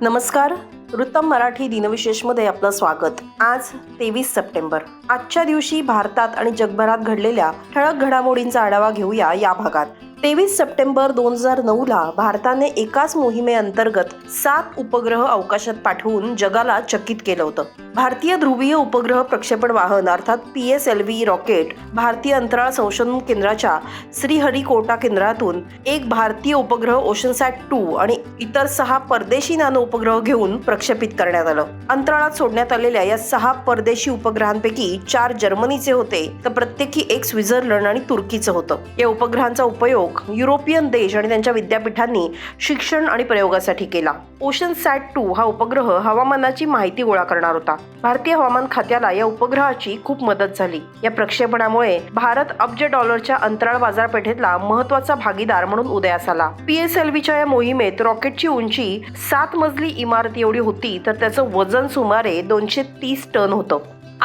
नमस्कार. वृत्तम मराठी दिनविशेषमध्ये आपलं स्वागत. आज तेवीस सप्टेंबर. आजच्या दिवशी भारतात आणि जगभरात घडलेल्या ठळक घडामोडींचा आढावा घेऊया या भागात. तेवीस सप्टेंबर दोन हजार नऊला भारताने एकाच मोहिमेअंतर्गत सात उपग्रह अवकाशात पाठवून जगाला चकित केलं होतं. भारतीय ध्रुवीय उपग्रह प्रक्षेपण वाहन अर्थात P S L V rocket भारतीय अंतराळ संशोधन केंद्राच्या श्रीहरिकोटा केंद्रातून एक भारतीय उपग्रह ओशनसॅट टू आणि इतर सहा परदेशी नानो उपग्रह घेऊन प्रक्षेपित करण्यात आलं. अंतराळात सोडण्यात आलेल्या या सहा परदेशी उपग्रहांपैकी चार जर्मनीचे होते तर प्रत्येकी एक स्वित्झर्लंड आणि तुर्कीचं होतं. या उपग्रहांचा उपयोग युरोपियन देश आणि त्यांच्या विद्यापीठांनी शिक्षण आणि प्रयोगासाठी केला. ओशन सॅट टू हा उपग्रह हवामानाची माहिती गोळा करणार होता. भारतीय हवामान खात्याला या उपग्रहाची खूप मदत झाली. या प्रक्षेपणामुळे भारत अब्ज डॉलरच्या अंतराळ बाजारपेठेतला महत्त्वाचा भागीदार म्हणून उदयास आला. पीएसएलव्हीच्या या मोहिमेत रॉकेटची उंची सात मजली इमारत एवढी होती तर त्याचं वजन सुमारे दोनशे तीस टन होतं.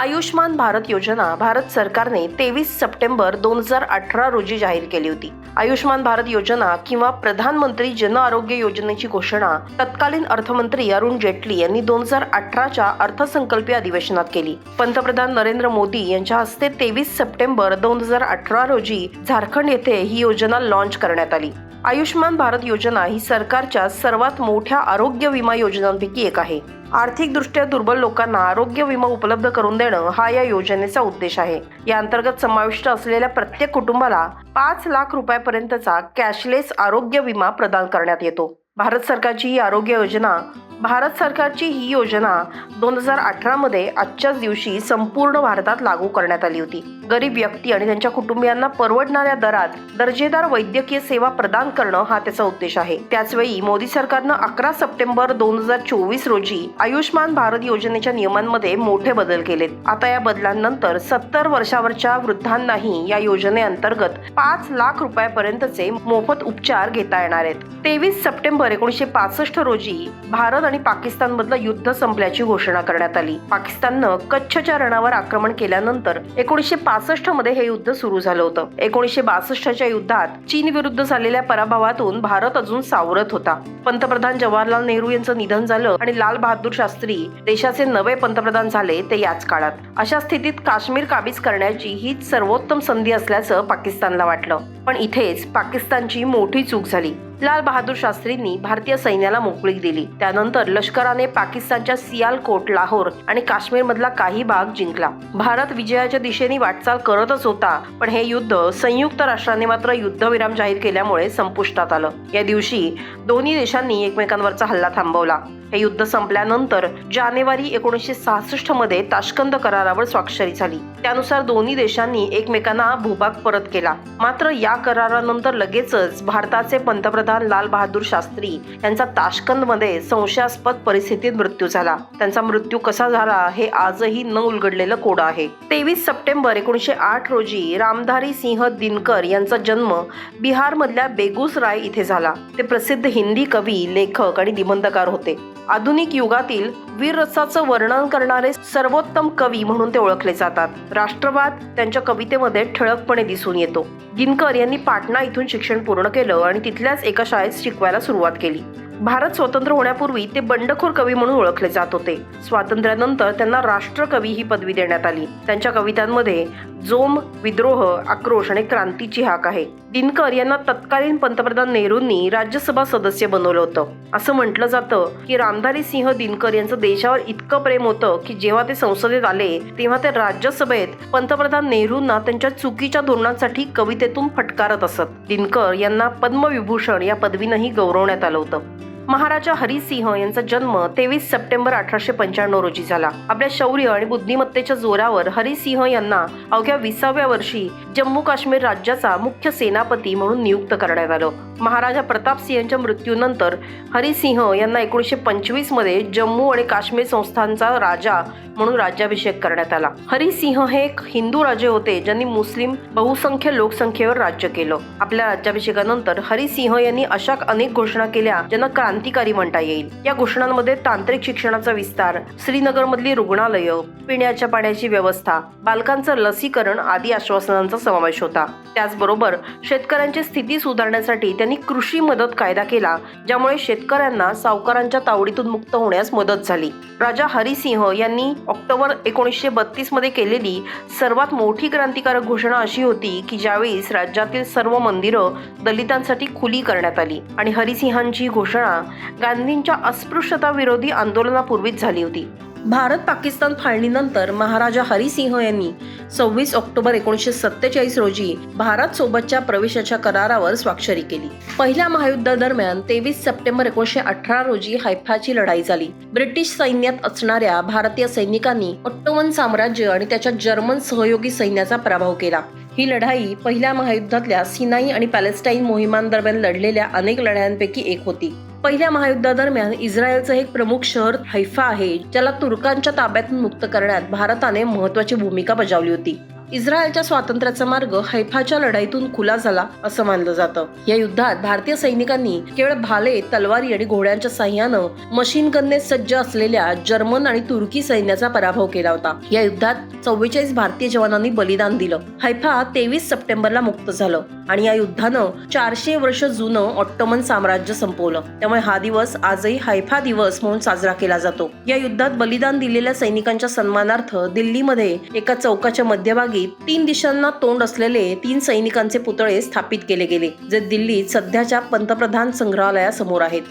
आयुष्मान भारत योजना भारत सरकारने तेवीस सप्टेंबर दोन हजार अठरा रोजी जाहीर केली होती. आयुष्मान भारत योजना किंवा प्रधानमंत्री जन आरोग्य योजनेची घोषणा तत्कालीन अर्थमंत्री अरुण जेटली यांनी दोन हजार अठराच्या अर्थसंकल्पीय अधिवेशनात केली. पंतप्रधान नरेंद्र मोदी यांच्या हस्ते तेवीस सप्टेंबर दोन हजार अठरा रोजी झारखंड येथे ही योजना लॉन्च करण्यात आली. आयुष्मान भारत योजना ही सरकारच्या सर्वात मोठ्या आरोग्य विमा योजनांपैकी एक आहे. आर्थिकदृष्ट्या दुर्बल लोकांना आरोग्य विमा उपलब्ध करून देणं हा या योजनेचा उद्देश आहे. या अंतर्गत समाविष्ट असलेल्या प्रत्येक कुटुंबाला पाच लाख रुपयापर्यंतचा कॅशलेस आरोग्य विमा प्रदान करण्यात येतो. भारत सरकारची ही आरोग्य योजना भारत सरकारची ही योजना दोन हजार अठरामध्ये आजच्याच दिवशी संपूर्ण भारतात लागू करण्यात आली होती. गरीब व्यक्ती आणि त्यांच्या कुटुंबियांना परवडणाऱ्या दरात दर्जेदार वैद्यकीय सेवा प्रदान करणं हा त्याचा उद्देश आहे. त्याचवेळी मोदी सरकारनं अकरा सप्टेंबर दोन हजार चोवीस रोजी आयुष्मान भारत योजनेच्या नियमांमध्ये मोठे बदल केलेत. आता या बदलांनंतर सत्तर वर्षावरच्या वृद्धांनाही या योजनेअंतर्गत पाच लाख रुपयापर्यंतचे मोफत उपचार घेता येणार आहेत. तेवीस सप्टेंबर एकोणीसशे पासष्ट रोजी भारत आणि पाकिस्तान मधलं युद्ध संपल्याची घोषणा करण्यात आली. पाकिस्ताननं कच्छच्या रणावर आक्रमण केल्यानंतर एकोणीसशे पासष्टमध्ये हे युद्ध सुरू झालं होतं. एकोणीसशे बासष्टच्या युद्धात चीन विरुद्ध झालेल्या पराभवातून भारत अजून सावरत होता. पंतप्रधान जवाहरलाल नेहरू यांचं निधन झालं आणि लाल बहादूर शास्त्री देशाचे नवे पंतप्रधान झाले ते याच काळात. अशा स्थितीत काश्मीर काबीज करण्याची हीच सर्वोत्तम संधी असल्याचं पाकिस्तानला वाटलं. पण इथेच पाकिस्तानची मोठी चूक झाली. लाल बहादूर शास्त्रींनी भारतीय सैन्याला मोकळीक दिली. त्यानंतर लष्कराने पाकिस्तानच्या सियालकोट लाहोर आणि काश्मीर मधला काही भाग जिंकला. भारत विजयाच्या दिशेने वाटचाल करतच होता पण हे युद्ध संयुक्त राष्ट्राने मात्र युद्धविराम जाहीर केल्यामुळे संपुष्टात आलं. या दिवशी दोन्ही देशांनी एकमेकांवरचा हल्ला थांबवला. हे युद्ध संपल्यानंतर जानेवारी एकोणीसशे सहासष्टमध्ये ताशकंद करारावर स्वाक्षरी झाली. त्यानुसार दोन्ही देशांनी एकमेकांना भूभाग परत केला. मात्र या करारानंतर लगेचच भारताचे पंतप्रधान लाल बहादूर शास्त्री यांचा ताशकंदमध्ये संशयास्पद परिस्थितीत मृत्यू झाला. त्यांचा मृत्यू कसा झाला हे आजही न उलगडलेलं कोड आहे. तेवीस सप्टेंबर एकोणीसशे आठ रोजी रामधारी सिंह दिनकर यांचा जन्म बिहार मधल्या बेगुसराय इथे झाला. ते प्रसिद्ध हिंदी कवी लेखक आणि निबंधकार होते. आधुनिक युगातील वीर रसाचं वर्णन करणारे सर्वोत्तम कवी म्हणून ते ओळखले जातात. राष्ट्रवाद त्यांच्या कवितेमध्ये ठळकपणे दिसून येतो. दिनकर यांनी पाटणा इथून शिक्षण पूर्ण केलं आणि तिथल्याच एका शाळेत शिकवायला सुरुवात केली. भारत स्वतंत्र होण्यापूर्वी ते बंडखोर कवी म्हणून ओळखले जात होते. स्वातंत्र्यानंतर त्यांना राष्ट्रकवी ही पदवी देण्यात आली. त्यांच्या कवितांमध्ये जोम विद्रोह आक्रोश आणि क्रांतीची हाक आहे. दिनकर यांना तत्कालीन पंतप्रधान नेहरूंनी राज्यसभा सदस्य बनवलं होतं. असं म्हटलं जातं की रामधारी सिंह दिनकर यांचं देशावर इतकं प्रेम होतं की जेव्हा ते संसदेत आले तेव्हा ते राज्यसभेत पंतप्रधान नेहरूंना त्यांच्या चुकीच्या धोरणांसाठी कवितेतून फटकारत असत. दिनकर यांना पद्मविभूषण या पदवीनंही गौरवण्यात आलं होतं. महाराजा हरिसिंह यांचा जन्म तेवीस सप्टेंबर अठराशे पंच्याण्णव रोजी झाला. आपल्या शौर्य आणि बुद्धिमत्तेच्या जोरावर हरिसिंह यांना अवघ्या विसाव्या वर्षी जम्मू काश्मीर राज्याचा मुख्य सेनापती म्हणून नियुक्त करण्यात आलं. महाराजा प्रताप सिंहच्या यांच्या मृत्यूनंतर हरिसिंह यांना एकोणीसशे पंचवीसमध्ये जम्मू आणि काश्मीर संस्थांचा राजा म्हणून राज्याभिषेक करण्यात आला. हरिसिंह हे एक हिंदू राजे होते ज्यांनी मुस्लिम बहुसंख्य लोकसंख्येवर राज्य केलं. आपल्या राज्याभिषेकानंतर हरिसिंह यांनी अशा अनेक घोषणा केल्या ज्यांना क्रांतिकारी म्हणता येईल. या घोषणांमध्ये तांत्रिक शिक्षणाचा विस्तार श्रीनगरमधली रुग्णालयं पिण्याच्या पाण्याची व्यवस्था बालकांचं लसीकरण आदी आश्वासनांचा समावेश होता. त्याचबरोबर शेतकऱ्यांची स्थिती सुधारण्यासाठी त्यांनी कृषी मदत कायदा केला ज्यामुळे शेतकऱ्यांना सावकारांच्या तावडीतून मुक्त होण्यास मदत झाली. राजा हरिसिंह यांनी ऑक्टोबर एकोणीसशे बत्तीसमध्ये केलेली सर्वात मोठी क्रांतिकारक घोषणा अशी होती की ज्यावेळेस राज्यातील सर्व मंदिरं दलितांसाठी खुली करण्यात आली आणि हरिसिंहांची घोषणा गांधींच्या अस्पृश्यता विरोधी आंदोलनापूर्वीच झाली होती. भारत पाकिस्तान फाळणीनंतर महाराजा हरिसिंह यांनी सव्वीस ऑक्टोबर एकोणीसशे सत्तेचाळीस रोजी भारत सोबतच्या प्रवेशाच्या करारावर स्वाक्षरी केली. पहिल्या महायुद्धादरम्यान तेवीस सप्टेंबर एकोणीसशे अठरा रोजी हैफाची लढाई झाली. ब्रिटिश सैन्यात असणाऱ्या भारतीय सैनिकांनी ऑट्टोमन साम्राज्य आणि त्याच्या जर्मन सहयोगी सैन्याचा पराभव केला. ही लढाई पहिल्या महायुद्धातल्या सिनाई आणि पॅलेस्टाईन मोहिमांदरम्यान लढलेल्या अनेक लढायांपैकी एक होती. पहिल्या महायुद्धादरम्यान इस्रायलचं एक प्रमुख शहर हैफा आहे ज्याला तुर्कांच्या ताब्यातून मुक्त करण्यात भारताने महत्वाची भूमिका बजावली होती. इस्रायलच्या स्वातंत्र्याचा मार्ग हैफाच्या लढाईतून खुला झाला असं मानलं जातं. या युद्धात भारतीय सैनिकांनी केवळ भाले तलवारी आणि घोड्यांच्या साह्यानं मशीन गनने सज्ज असलेल्या जर्मन आणि तुर्की सैन्याचा पराभव केला होता. या युद्धात चव्वेचाळीस भारतीय जवानांनी बलिदान दिलं. हैफा तेवीस सप्टेंबरला मुक्त झालं. आणि या युद्धानं चारशे वर्ष जुनं ऑट्टोमन साम्राज्य संपवलं. त्यामुळे हा दिवस आजही हायफा दिवस म्हणून साजरा केला जातो. या युद्धात बलिदान दिलेल्या सैनिकांच्या सन्मानार्थ दिल्लीमध्ये एका चौकाच्या मध्यभागी तीन दिशांना तोंड असलेले तीन सैनिकांचे पुतळे स्थापित केले गेले जे दिल्लीत सध्याच्या पंतप्रधान संग्रहालयासमोर आहेत.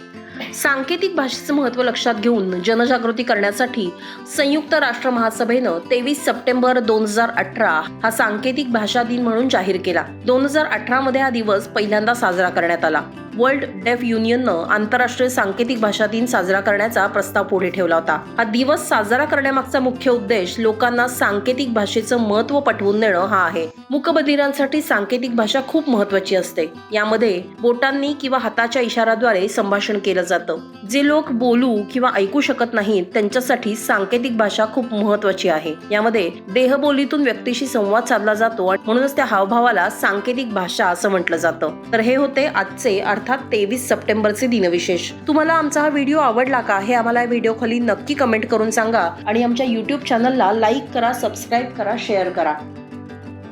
सांकेतिक भाषेचं महत्त्व लक्षात घेऊन जनजागृती करण्यासाठी संयुक्त राष्ट्र महासभेनं तेवीस सप्टेंबर दोन हजार अठरा हा सांकेतिक भाषा दिन म्हणून जाहीर केला. दोन हजार अठरा मध्ये हा दिवस पहिल्यांदा साजरा करण्यात आला. वर्ल्ड डेफ युनियननं आंतरराष्ट्रीय सांकेतिक भाषा दिन साजरा करण्याचा प्रस्ताव पुढे ठेवला होता. हा दिवस साजरा करण्यामागचा मुख्य उद्देश लोकांना सांकेतिक भाषेचं महत्त्व पटवून देणं हा आहे. मुकबधिरांसाठी सांकेतिक भाषा खूप महत्वाची असते. यामध्ये बोटांनी किंवा हाताच्या इशाराद्वारे संभाषण केलं जातं. जे लोक बोलू किंवा ऐकू शकत नाहीत त्यांच्यासाठी सांकेतिक भाषा खूप महत्वाची आहे. यामध्ये देहबोलीतून व्यक्तीशी संवाद साधला जातो म्हणूनच त्या हावभावाला सांकेतिक भाषा असं म्हटलं जातं. तर हे होते आजचे अर्थात तेवीस सप्टेंबरचे दिनविशेष. तुम्हाला आमचा हा व्हिडिओ आवडला का? हे आम्हाला व्हिडिओ खाली नक्की कमेंट करून सांगा. आणि आमच्या युट्यूब चॅनलला लाईक करा सबस्क्राईब करा शेअर करा.